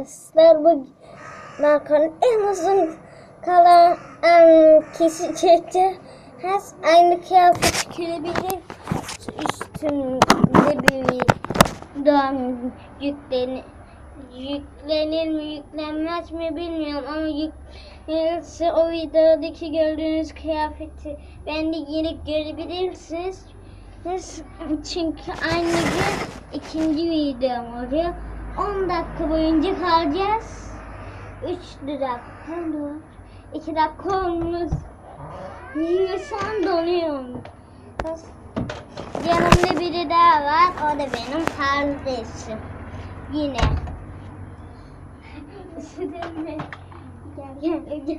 arkadaşlar bu Narko'nun en uzun kalan em, kişi çekti. Her aynı kıyafet girebilir. Üstümde bir doğum yüklenir. Yüklenir mi yüklenmez mi bilmiyorum ama yüklenirse o videodaki gördüğünüz kıyafeti ben de giyinip görebilirsiniz. Çünkü aynı gün ikinci videom oluyor. 10 dakika boyunca kalacağız. 3 dakika dur. 2 dakika olmuş. Yürüsem donuyorum. Yanımda biri daha var. O da benim kardeşim. Yine. Üstüne gel gel gel.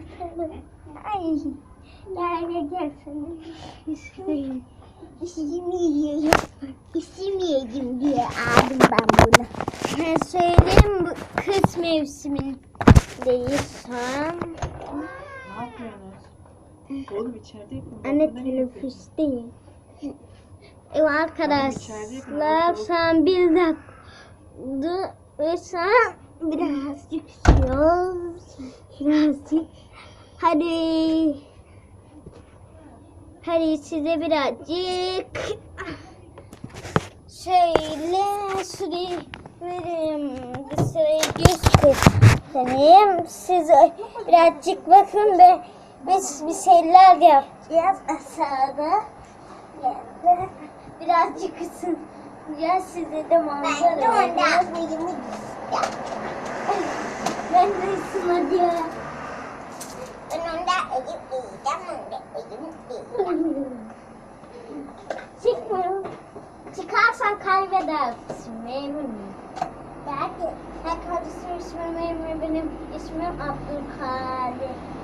Ay. Gel gel gel sana. İstemeyeceğim. İstemeyeceğim diye aldım ben bunu. Ben söyleyeyim bu kış mevsimindeyiz şu an. Ne yapıyorsunuz? Oğlum içeride yapın. Anne teneffüsteyim. Evet arkadaşlar şu an bir dakika ve şu an birazcık yiyoruz. Birazcık. Hadi. Hadi size birazcık şöyle süreyim vereyim. Sırayı göstereyim. Size birazcık bakın ve biz bir şeyler yapacağız aşağıda. Birazcık ısınacağız. Size de manzara. Ben de ısınacağım. Ben onda Çıkmıyorum. Çıkarsan kaybedersin memur muyum? Belki. Ben kardeşim ismim memur benim ismim Abdülkadir.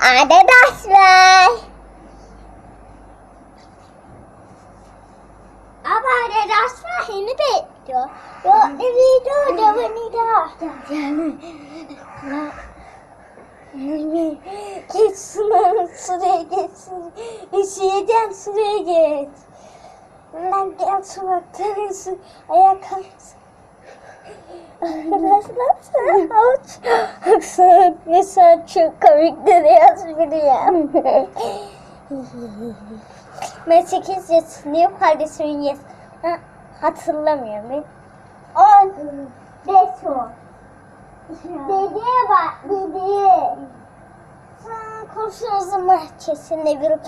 Arkadaşlar. Ama arkadaşlar beni bekliyor. Yo, evet, o da beni de. Geç şuna, şuraya geçsin. Üşüyeceğim, şuraya geç. Lan gel bakterisin, ayak kalksın. Arkadaşlar sen aç. Baksana mesela çok komik duruyorsun biliyorum. ben 8 yaşındayım, kardeşimin yaş. Ha, hatırlamıyorum ben. 10, 5 o. Dedeye bak, dedeye. Sen komşumuzun bahçesinde bir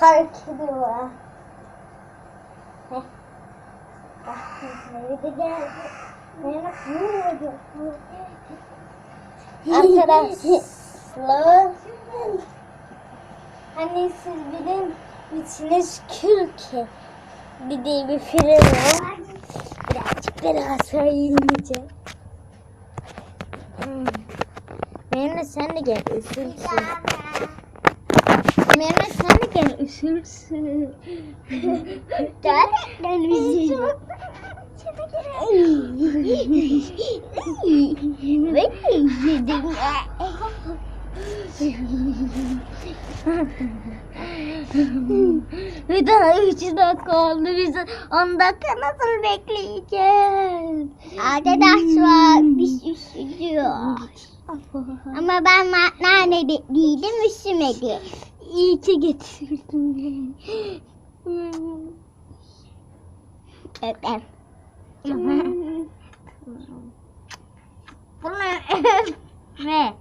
kar kedi var. Heh. Bahçesine bir de geldi. Arkadaşlar. Hani siz bilin misiniz Kürke? Bir de bir film var. Birazcık biraz söyleyeceğim. Hmm. Mehmet sen de gel üşürsün. Mehmet sen de gel üşürsün. Gerçekten üşürsün. Ben yedim. Bir daha 3 dakika oldu. Biz 10 dakika nasıl bekleyeceğiz? Arkadaşlar biz üşüyoruz. Ama ben nerede değildim üşümedi. İyi ki getirdin. Öpem. Bunu öpme.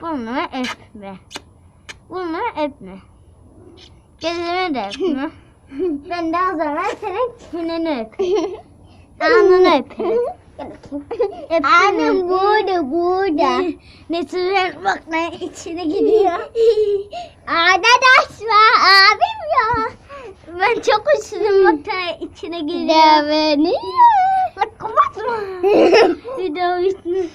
Bunu öpme. Bunu öpme. Gözümü de öpme. ben o zaman senin çeneni öpeyim. Alnını öperim. Annem burada burada. Ne süren bak ne içine gidiyor. Arkadaşlar abim ya. Ben çok üşüdüm bak ne içine giriyor. Deveni. Lan kapatma. Video bitmiş.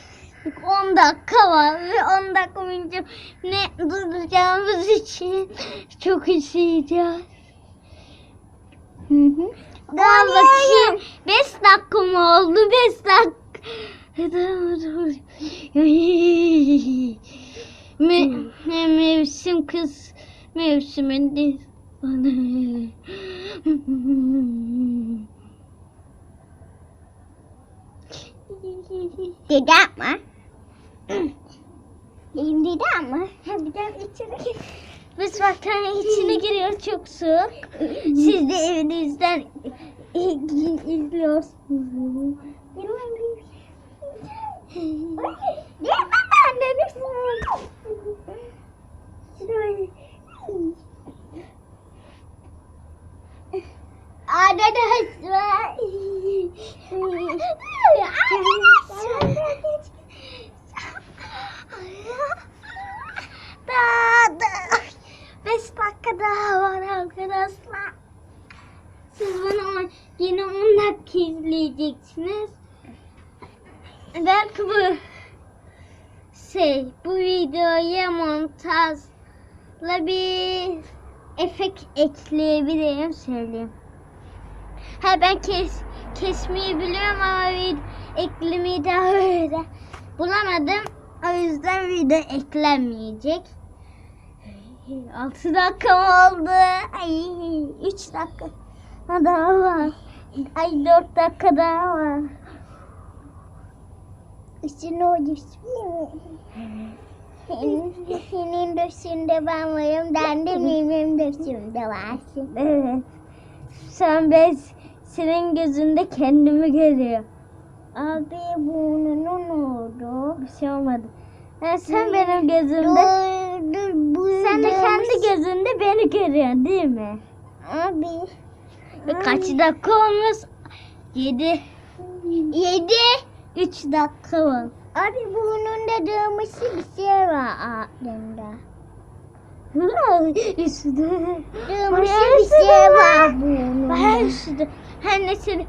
10 dakika var ve 10 dakika boyunca ne duracağımız için çok üşüyeceğiz. Daha bakayım. Beş dakika mı oldu? Beş dakika. Me me mevsim kız mevsiminde bana. Dede yapma. Benim yapma. Hadi gel içeri gir. Biz vaktan içine giriyor çok soğuk. Siz de evinizden izliyorsunuz. Gel baba bebek. Arkadaşlar. Daha da beş dakika daha var arkadaşlar. Siz bana yine 10 dakika izleyeceksiniz. Belki bu şey bu videoya montajla bir efekt ekleyebilirim söyleyeyim. Ha ben kes kesmeyi biliyorum ama vid eklemeyi daha öyle bulamadım. O yüzden video eklenmeyecek. 6 dakika oldu? Ay 3 dakika Ha, daha var. Ay 4 dakika daha var. Üstüne o. Senin, döşünde ben varım. Ben de benim döşümde varsın. Evet. Sen ben senin gözünde kendimi görüyorum. Abi burnuna ne oldu? Bir şey olmadı. Ha, sen benim gözümde sen de kendi gözünde beni görüyorsun değil mi? Abi. Ve kaç dakika olmuş? 7 Yedi. 3 dakika var. Abi burnunda dövmesi bir şey var aklımda. Üstüde. Dövmesi bir şey var burnunda. üstüde. Her neyse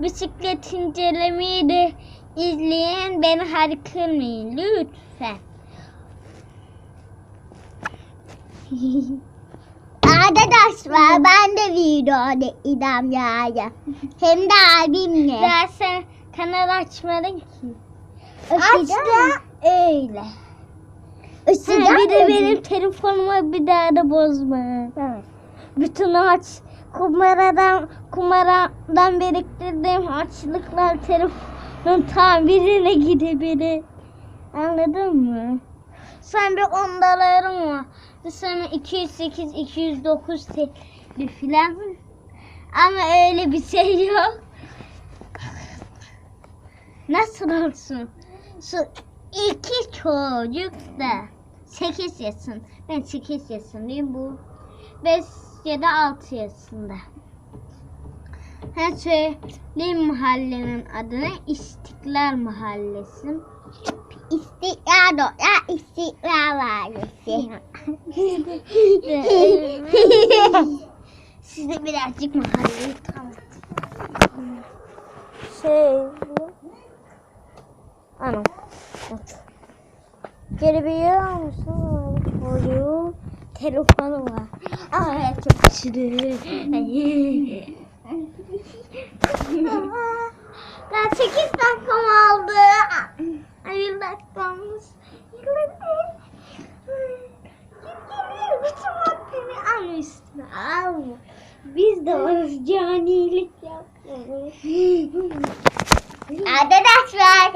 bisiklet incelemeyi de izleyen beni harikılmayın lütfen. Arkadaşlar ben de videoda idam yani. Hem de abimle. Daha sen kanal açmadın ki. Açtım. Öyle. Isıdan Ha, bir de benim telefonumu bir daha da bozma. Evet. Bütün aç kumaradan kumaradan biriktirdiğim açlıklar telefonun tamirine gidebilir. Anladın mı? Sen bir 10 doların var. Sana 208 209 TL filan. Ama öyle bir şey yok. Nasıl olsun? Şu iki çocuk da 8 yaşın. Ben 8 yaşındayım bu. 5 ya da 6 yaşında. Her söyleyeyim mahallenin adını İstiklal Mahallesi. İstiklal ya istiklal Vadisi. Size birazcık mahalleyi tanıtayım. Şey bu. Anam. Gelebiliyor musun? Oluyor. Telefonu var. Aa evet çok şirin. Daha 8 dakika mı Ay bir dakikamız. Bütün vaktini al üstüne alma. Biz de varız canilik yapıyoruz. Arkadaşlar.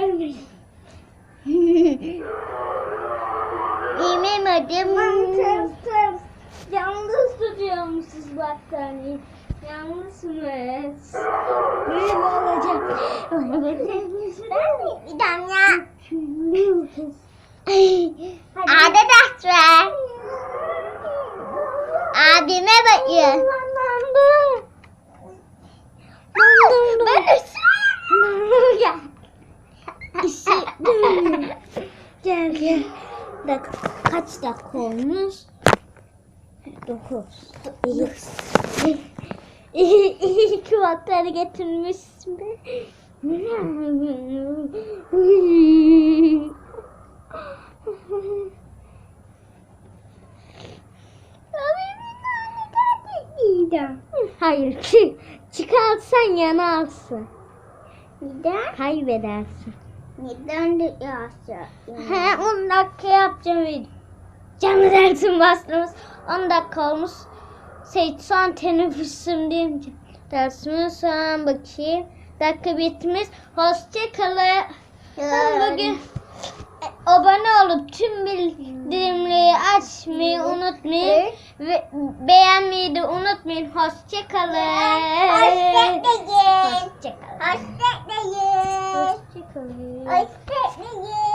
Benim adım. Yalnız tutuyormuşuz battaniye. Yalnızsınız. Böyle olacak. İdam ya. Arkadaşlar. Abime bakın. Ben ısırıyorum. Gel gel. Dak kaç dakika olmuş? Dokuz. İyi. İyi, ki vakları getirmişsin be. Hayır ki Çıkartsan yanarsın. Neden? Kaybedersin. Neden de yazsa? He 10 dakika yapacağım video. Canlı dersim bastığımız 10 dakika olmuş. Şey son teneffüsüm deyince. Dersimin son bakayım. Dakika bitmiş. Hoşçakalın. Bugün e, abone olup tüm bildirimleri açmayı unutmayın. Ve beğenmeyi de unutmayın. Hoşçakalın. Hoşçakalın. Hoşçakalın. Hoşçakalın. Hoşçakalın. Hoşçakalın.